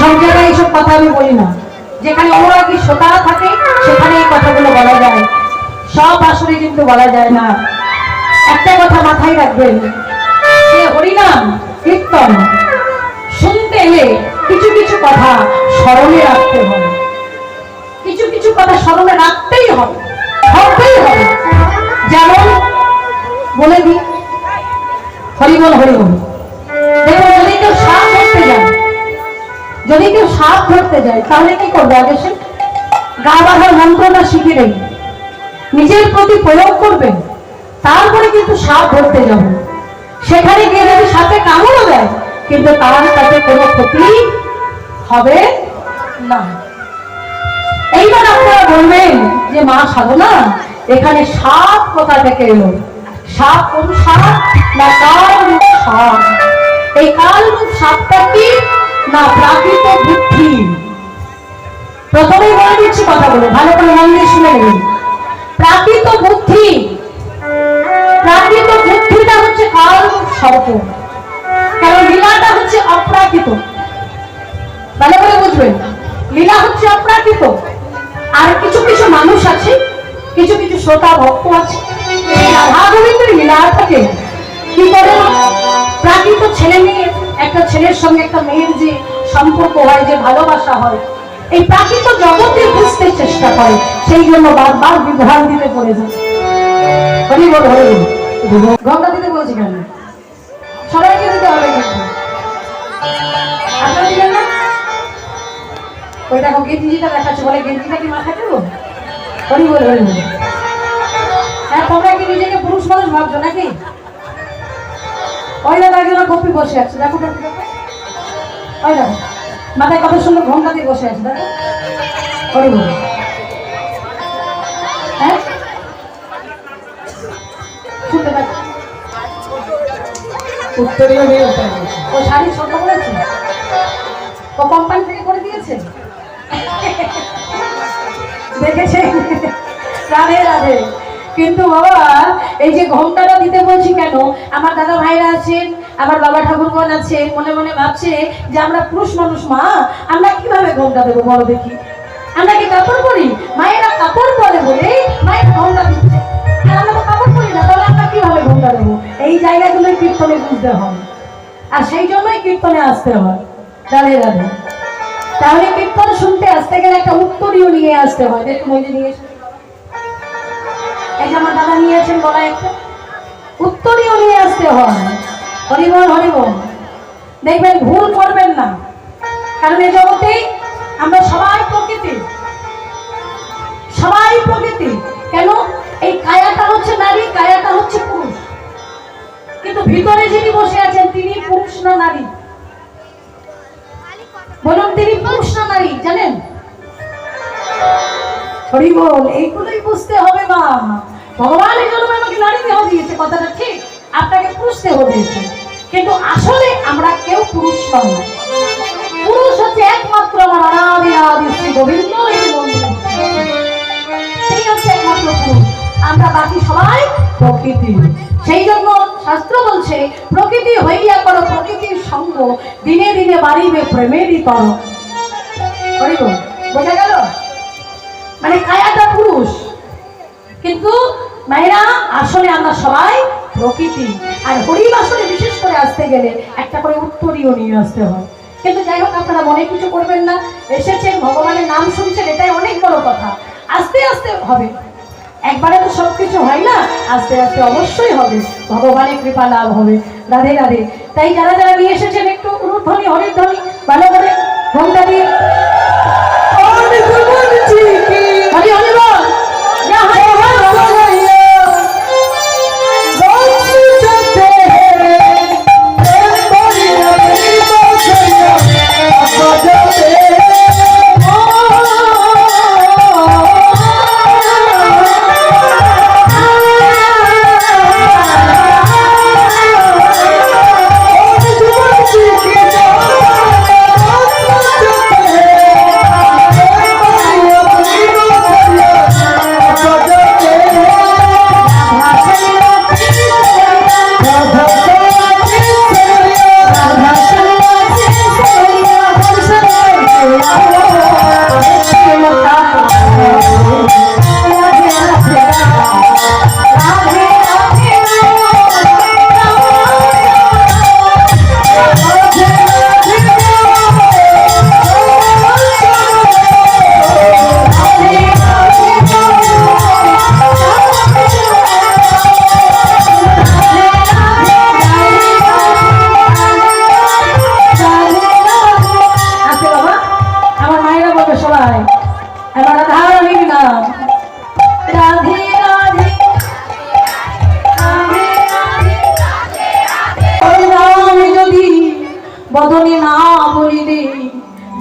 সব এইসব কথা আমি বলি না। যেখানে অনুরাগী শ্রোতারা থাকে, সেখানে এই কথাগুলো বলা যায়। সব আসলে কিন্তু বলা যায় না। একটা কথা মাথায় রাখবেন, যে হরিনাম, কীর্তন, শুনতে এলে কিছু কিছু কথা স্মরণে রাখতে হবে কিছু কিছু কথা স্মরণে রাখতেই হবে, ভাবতেই হবে। যেমন বলে দিই, হরিবল হরিবল। যদি কেউ সাপ ধরতে যায়, তাহলে কি করবে? আগে সে গা বাঁধার মন্ত্রটা শিখে নেই নিজের প্রতি প্রয়োগ করবেন তারপরে কিন্তু সাপ ধরতে যাবেন সেখানে গিয়ে যদি সাপে কামড়ও দেয়, কিন্তু তার তাতে কোনো ক্ষতি হবে না। এইবার আপনারা বলবেন যে, মা সাধনা, এখানে সাপ কোথা থেকে এলো? সাপ কোন সাপ না কাল সাপ? এই কাল সাপটা কি? না, প্রাকৃত বুদ্ধি। প্রথমেই বলে দিচ্ছি কথাগুলো ভালো করে মন দিয়ে শুনে নেবেন। প্রাকৃত বুদ্ধি। প্রাকৃত বুদ্ধিটা হচ্ছে কাল সর্প কারণ লীলাটা হচ্ছে অপ্রাকৃত। ভালো করে বুঝবেন। লীলা হচ্ছে অপ্রাকৃত। আর কিছু কিছু মানুষ আছে, কিছু কিছু শ্রোতা, ভক্ত আছে। রাধা গোবিন্দের লীলা থেকে কি করে? প্রাকৃত ছেলে মেয়ে একটা ছেলের সঙ্গে একটা মেয়ের যে সম্পর্ক হয়, যে ভালোবাসা হয়, এই প্রাকৃত জগতে বুঝতে চেষ্টা করে, সেই জন্য বারবার বিভ্রান্তিতে পড়ে যায়। গঙ্গা দিতে বলছি কেন? সবাইকে দিতে হবে ওই দেখো, গেঞ্জিটা দেখাচ্ছে, বলে গেঞ্জিটা কি মাথায় দেবো? হরি বল। হ্যাঁ তোমরা কি নিজেকে পুরুষ মানুষ ভাবছ নাকি? ওই দেখো একজন কপি বসে আছে, দেখো। ওই মাথায় কত সুন্দর ঘণ্টা দিয়ে বসে আছে বল হ্যাঁ? শুনতে পাচ্ছি? ও শাড়ি ছোট করেছে? ও কোম্পানি থেকে করে দিয়েছে? দেখেছে? রাধে রাধে। কিন্তু বাবা, এই যে ঘন্টাটা দিতে বলছি কেন? আমার দাদা ভাইরা আছেন, আমার বাবা ঠাকুরগণ আছে মনে মনে ভাবছে যে আমরা পুরুষ মানুষ, মা, আমরা কীভাবে ঘণ্টা দেবো বলো দেখি? আমরা কি কাপড় পরি? মায়েরা কাপড় পরে বলে মায়ের ঘণ্টা দিচ্ছে আর আমরা তো কাপড় পরি না, তাহলে আমরা কীভাবে ঘণ্টা দেবো? এই জায়গাগুলোই কীর্তনে বুঝতে হবে। আর সেই জন্যই কীর্তনে আসতে হয়। রাধে রাধে। তাহলে কীর্তন শুনতে আসতে গেলে একটা উত্তরীয় নিয়ে আসতে হয়। দেখুন, ওই নিয়ে এই যে আমার দাদা নিয়েছেন গলায় একটা, উত্তরীয় নিয়ে আসতে হয়। হরিবল হরিবল দেখবেন ভুল করবেন না। কারণ এই জগতে আমরা সবাই প্রকৃতি। সবাই প্রকৃতি। কেন? এই কায়াটা হচ্ছে নারী, কায়াটা হচ্ছে পুরুষ। কিন্তু ভিতরে যিনি বসে আছেন, তিনি পুরুষ না নারী? বলুন, তিনি পুরুষ না নারী, জানেন? হরি বল, এইগুলোই বুঝতে হবে মা। ভগবান জন্য আমাকে নারী দেহ দিয়েছে, কথাটা ঠিক। আপনাকে পুরুষ দেহ দিয়েছে। কিন্তু আসলে আমরা কেউ পুরুষ নয়। পুরুষ হচ্ছে একমাত্র আমার আদি শ্রী গোবিন্দ এই হচ্ছে একমাত্র পুরুষ। আমরা বাকি সবাই প্রকৃতি। সেই জন্য শাস্ত্র বলছে, প্রকৃতি হইয়া করো প্রকৃতির সঙ্গ। দিনে দিনে বাড়িবে প্রেমেরই তর। বোঝা গেল? মায়েরা, আসলে আমরা সবাই প্রকৃতি। আর আসলে বিশেষ করে আসতে গেলে একটা করে উত্তরীয় নিয়ে আসতে হয়। কিন্তু যাই হোক, আপনারা মনে কিছু করবেন না। এসেছেন, ভগবানের নাম শুনছেন, এটাই অনেক বড় কথা। আস্তে আস্তে হবে। একবারে তো সব কিছু হয় না, আস্তে আস্তে অবশ্যই হবে। ভগবানের কৃপা লাভ হবে। রাধে রাধে। তাই যারা যারা নিয়ে এসেছেন, একটু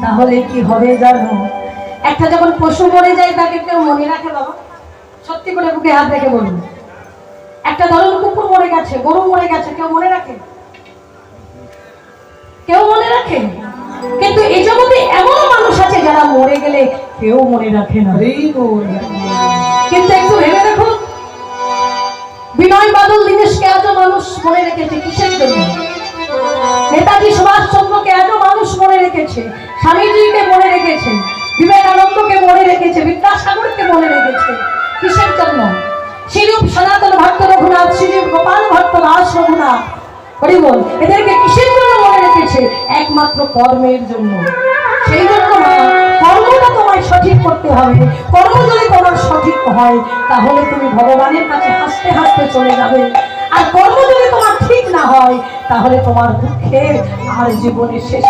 তাহলে কি হবে জানো? একটা যখন পশু মরে যায় তাকে কেউ মনে রাখে বাবা। সত্যি করে বুকে হাত রেখে বলুন। একটা ধরুন কুকুর মরে গেছে গরু মরে গেছে কেউ মনে রাখে? কেউ মনে রাখে? কিন্তু এই জগতে এমন মানুষ আছে যারা মরে গেলে কেউ মনে রাখে না। কিন্তু একটু ভেবে দেখুন। বিনয় বাদল দীনেশকে আজও মানুষ মনে রেখেছে কিসের জন্য? নেতাজি সুভাষচন্দ্রকে এত মানুষ মনে রেখেছে, স্বামীজিকে মনে রেখেছে, বিবেকানন্দকে মনে রেখেছে, বিদ্যাসাগরকে মনে রেখেছে, কিসের জন্য? শ্রীরূপ সনাতন ভট্ট রঘুনাথ, শ্রীরূপ গোপাল ভট্ট দাস রঘুনাথ। হরিবল, এদেরকে কিসের জন্য মনে রেখেছে? একমাত্র কর্মের জন্য। সেই জন্য কর্মটা তোমায় সঠিক করতে হবে। কর্ম যদি তোমার সঠিক হয়, তাহলে তুমি ভগবানের কাছে হাসতে হাসতে চলে যাবে। আর কর্ম যদি তোমার ঠিক না হয় তাহলে তোমার দুঃখের আর জীবনের শেষ